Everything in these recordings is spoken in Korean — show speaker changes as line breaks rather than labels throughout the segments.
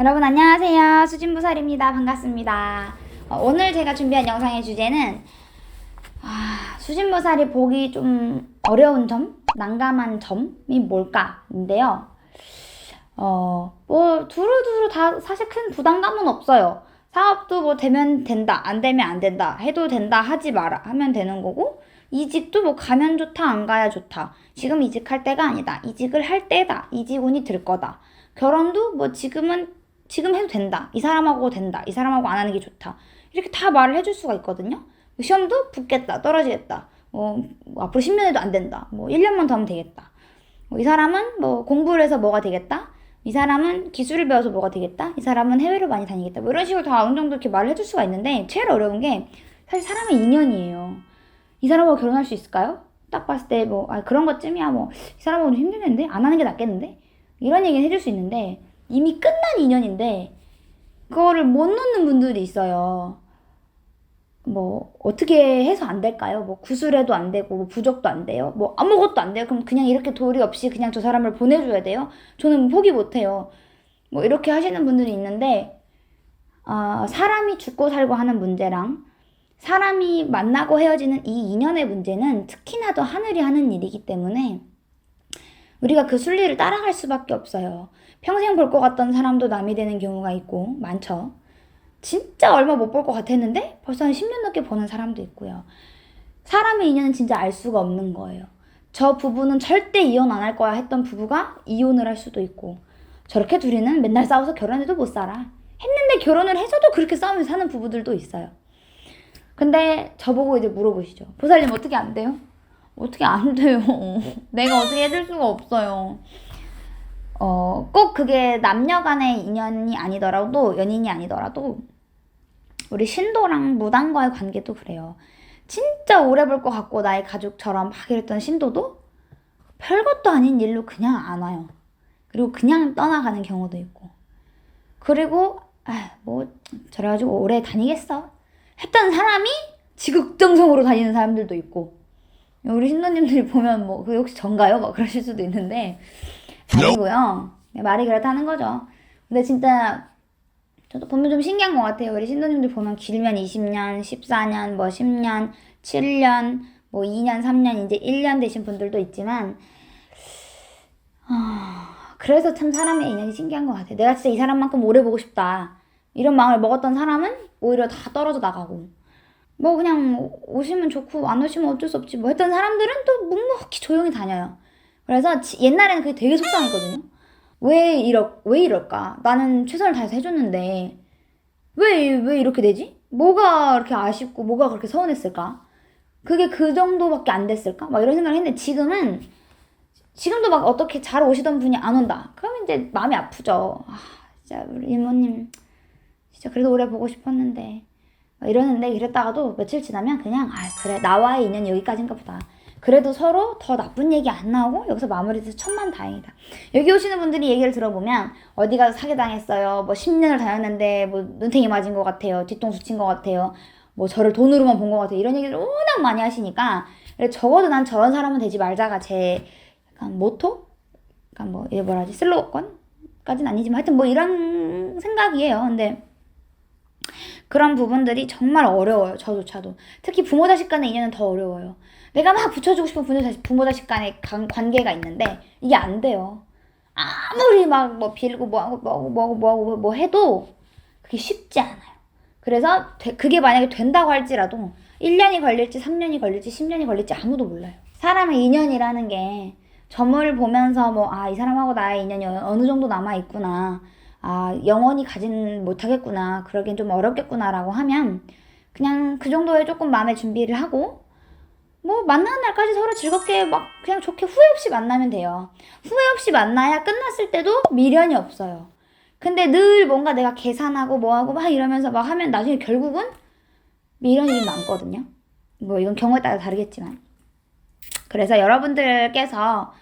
여러분 안녕하세요. 수진부살입니다. 반갑습니다. 어, 오늘 제가 준비한 영상의 주제는 아, 수진부살이 보기 좀 어려운 점, 난감한 점이 뭘까인데요. 어, 뭐 두루두루 다 사실 큰 부담감은 없어요. 사업도 뭐 되면 된다, 안 되면 안 된다, 해도 된다, 하지 마라 하면 되는 거고 이직도 뭐 가면 좋다, 안 가야 좋다. 지금 이직할 때가 아니다. 이직을 할 때다. 이직 운이 들 거다. 결혼도 뭐 지금은 지금 해도 된다. 이 사람하고 된다. 이 사람하고 안 하는 게 좋다. 이렇게 다 말을 해줄 수가 있거든요. 시험도 붙겠다. 떨어지겠다. 뭐, 뭐 앞으로 10년에도 안 된다. 뭐 1년만 더 하면 되겠다. 뭐 이 사람은 뭐 공부를 해서 뭐가 되겠다. 이 사람은 기술을 배워서 뭐가 되겠다. 이 사람은 해외를 많이 다니겠다. 뭐 이런 식으로 다 어느 정도 이렇게 말을 해줄 수가 있는데 제일 어려운 게 사실 사람의 인연이에요. 이 사람하고 결혼할 수 있을까요? 딱 봤을 때 뭐 아, 그런 것쯤이야 뭐 이 사람하고는 힘들겠는데 안 하는 게 낫겠는데 이런 얘기는 해줄 수 있는데 이미 끝난 인연인데 그거를 못 놓는 분들이 있어요. 뭐 어떻게 해서 안 될까요? 뭐 구술해도 안 되고 뭐 부적도 안 돼요. 뭐 아무것도 안 돼요. 그럼 그냥 이렇게 도리 없이 그냥 저 사람을 보내줘야 돼요. 저는 포기 못 해요. 뭐 이렇게 하시는 분들이 있는데 아 사람이 죽고 살고 하는 문제랑 사람이 만나고 헤어지는 이 인연의 문제는 특히나 더 하늘이 하는 일이기 때문에 우리가 그 순리를 따라갈 수밖에 없어요. 평생 볼 것 같던 사람도 남이 되는 경우가 있고 많죠. 진짜 얼마 못 볼 것 같았는데 벌써 한 10년 넘게 보는 사람도 있고요. 사람의 인연은 진짜 알 수가 없는 거예요. 저 부부는 절대 이혼 안 할 거야 했던 부부가 이혼을 할 수도 있고 저렇게 둘이는 맨날 싸워서 결혼해도 못 살아. 했는데 결혼을 해서도 그렇게 싸우면서 사는 부부들도 있어요. 근데 저보고 이제 물어보시죠. 보살님 어떻게 안 돼요? 어떻게 안 돼요? 내가 어떻게 해줄 수가 없어요. 어, 꼭 그게 남녀 간의 인연이 아니더라도, 연인이 아니더라도, 우리 신도랑 무당과의 관계도 그래요. 진짜 오래 볼 것 같고, 나의 가족처럼 막 이랬던 신도도 별것도 아닌 일로 그냥 안 와요. 그리고 그냥 떠나가는 경우도 있고. 그리고, 아, 뭐, 저래가지고 오래 다니겠어. 했던 사람이 지극정성으로 다니는 사람들도 있고. 우리 신도님들이 보면 뭐, 그게 혹시 전가요? 막 그러실 수도 있는데, 아니고요. 말이 그렇다는 거죠. 근데 진짜 저도 보면 좀 신기한 것 같아요. 우리 신도님들 보면 길면 20년, 14년, 뭐 10년, 7년, 뭐 2년, 3년, 이제 1년 되신 분들도 있지만, 아, 그래서 참 사람의 인연이 신기한 것 같아요. 내가 진짜 이 사람만큼 오래 보고 싶다. 이런 마음을 먹었던 사람은 오히려 다 떨어져 나가고. 뭐 그냥 오시면 좋고 안 오시면 어쩔 수 없지 뭐 했던 사람들은 또 묵묵히 조용히 다녀요. 그래서 지- 옛날에는 그게 되게 속상했거든요. 왜 이러 왜 이럴까? 나는 최선을 다해서 해줬는데 왜 왜 이렇게 되지? 뭐가 이렇게 아쉽고 뭐가 그렇게 서운했을까? 그게 그 정도밖에 안 됐을까? 막 이런 생각을 했는데 지금은 지금도 막 어떻게 잘 오시던 분이 안 온다. 그러면 이제 마음이 아프죠. 아, 진짜 우리 이모님 진짜 그래도 오래 보고 싶었는데 막 이러는데 이랬다가도 며칠 지나면 그냥 아 그래 나와의 인연이 여기까지인가 보다. 그래도 서로 더 나쁜 얘기 안 나오고 여기서 마무리돼서 천만 다행이다. 여기 오시는 분들이 얘기를 들어보면 어디 가서 사기당했어요. 뭐 10년을 다녔는데 뭐 눈탱이 맞은 것 같아요. 뒤통수 친 것 같아요. 뭐 저를 돈으로만 본 것 같아요. 이런 얘기를 워낙 많이 하시니까 적어도 난 저런 사람은 되지 말자가 제 약간 모토? 약간 뭐 이게 뭐라 하지 슬로건까지는 아니지만 하여튼 뭐 이런 생각이에요. 근데 그런 부분들이 정말 어려워요. 저조차도. 특히 부모 자식 간의 인연은 더 어려워요. 내가 막 붙여주고 싶은 부모 자식, 부모 자식 간의 관, 관계가 있는데 이게 안 돼요. 아무리 막 뭐 빌고 뭐하고 뭐하고 뭐하고 뭐하고 뭐 해도 그게 쉽지 않아요. 그래서 되- 그게 만약에 된다고 할지라도 1년이 걸릴지 3년이 걸릴지 10년이 걸릴지 아무도 몰라요. 사람의 인연이라는 게 점을 보면서 뭐 아 이 사람하고 나의 인연이 어느 정도 남아 있구나. 아 영원히 가진 못하겠구나. 그러긴 좀 어렵겠구나라고 하면 그냥 그 정도의 조금 마음의 준비를 하고 뭐 만나는 날까지 서로 즐겁게 막 그냥 좋게 후회 없이 만나면 돼요. 후회 없이 만나야 끝났을 때도 미련이 없어요. 근데 늘 뭔가 내가 계산하고 뭐하고 막 이러면서 막 하면 나중에 결국은 미련이 좀 남거든요. 뭐 이건 경우에 따라 다르겠지만. 그래서 여러분들께서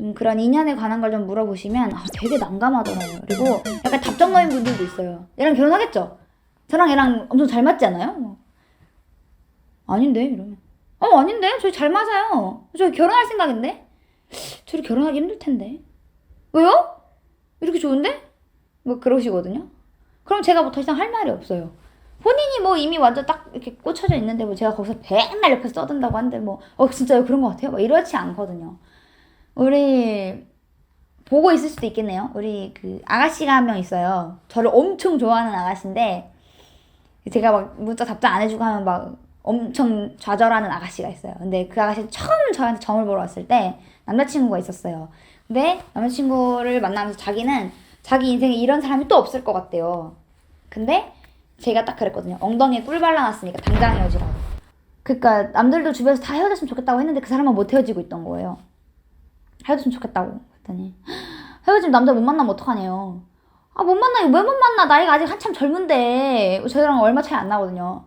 좀 그런 인연에 관한 걸 좀 물어보시면 아, 되게 난감하더라고요. 그리고 약간 답정너인 분들도 있어요. 얘랑 결혼하겠죠? 저랑 얘랑 엄청 잘 맞지 않아요? 뭐. 아닌데 이러면 어 아닌데 저희 잘 맞아요. 저희 결혼할 생각인데 둘이 결혼하기 힘들 텐데 왜요? 이렇게 좋은데? 뭐 그러시거든요. 그럼 제가 뭐 더 이상 할 말이 없어요. 본인이 뭐 이미 완전 딱 이렇게 꽂혀져 있는데 뭐 제가 거기서 맨날 옆에서 떠든다고 하는데 뭐 어 진짜요 그런 것 같아요. 막 이렇지 않거든요. 우리 보고 있을 수도 있겠네요. 우리 그 아가씨가 한 명 있어요. 저를 엄청 좋아하는 아가씨인데 제가 막 문자 답장 안 해주고 하면 막 엄청 좌절하는 아가씨가 있어요. 근데 그 아가씨 처음 저한테 점을 보러 왔을 때 남자친구가 있었어요. 근데 남자친구를 만나면서 자기는 자기 인생에 이런 사람이 또 없을 것 같대요. 근데 제가 딱 그랬거든요. 엉덩이에 꿀 발라놨으니까 당장 헤어지라고. 그러니까 남들도 주변에서 다 헤어졌으면 좋겠다고 했는데 그 사람은 못 헤어지고 있던 거예요. 헤어졌으면 좋겠다고 했더니 헤어지면 남자 못 만나면 어떡하네요. 아 못 만나요. 왜못 만나? 나이가 아직 한참 젊은데 저희랑 얼마 차이 안 나거든요.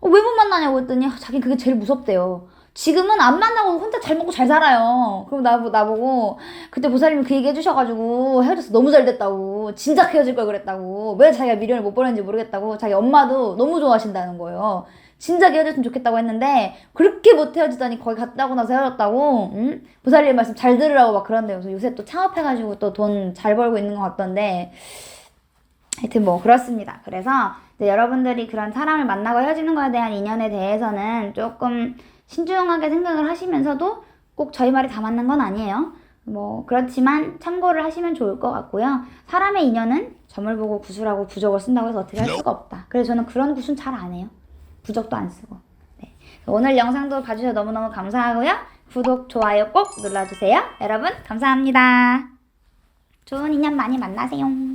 어, 왜못 만나냐고 했더니 자기 그게 제일 무섭대요. 지금은 안 만나고 혼자 잘 먹고 잘 살아요. 그럼 나, 나보고 그때 보살님이 그 얘기 해주셔가지고 헤어져서 너무 잘 됐다고 진작 헤어질 걸 그랬다고 왜 자기가 미련을 못 버렸는지 모르겠다고 자기 엄마도 너무 좋아하신다는 거예요. 진작 헤어졌으면 좋겠다고 했는데 그렇게 못 헤어지더니 거기 갔다 오고 나서 헤어졌다고 응? 보살님 말씀 잘 들으라고 막 그런데요. 그래서 요새 또 창업해가지고 또 돈 잘 벌고 있는 것 같던데 하여튼 뭐 그렇습니다. 그래서 이제 여러분들이 그런 사람을 만나고 헤어지는 거에 대한 인연에 대해서는 조금 신중하게 생각을 하시면서도 꼭 저희 말이 다 맞는 건 아니에요. 뭐 그렇지만 참고를 하시면 좋을 것 같고요. 사람의 인연은 점을 보고 구술하고 부적을 쓴다고 해서 어떻게 할 수가 없다. 그래서 저는 그런 구순 잘 안 해요. 부적도 안 쓰고. 네. 오늘 영상도 봐주셔서 너무너무 감사하고요. 구독, 좋아요 꼭 눌러주세요. 여러분 감사합니다. 좋은 인연 많이 만나세요.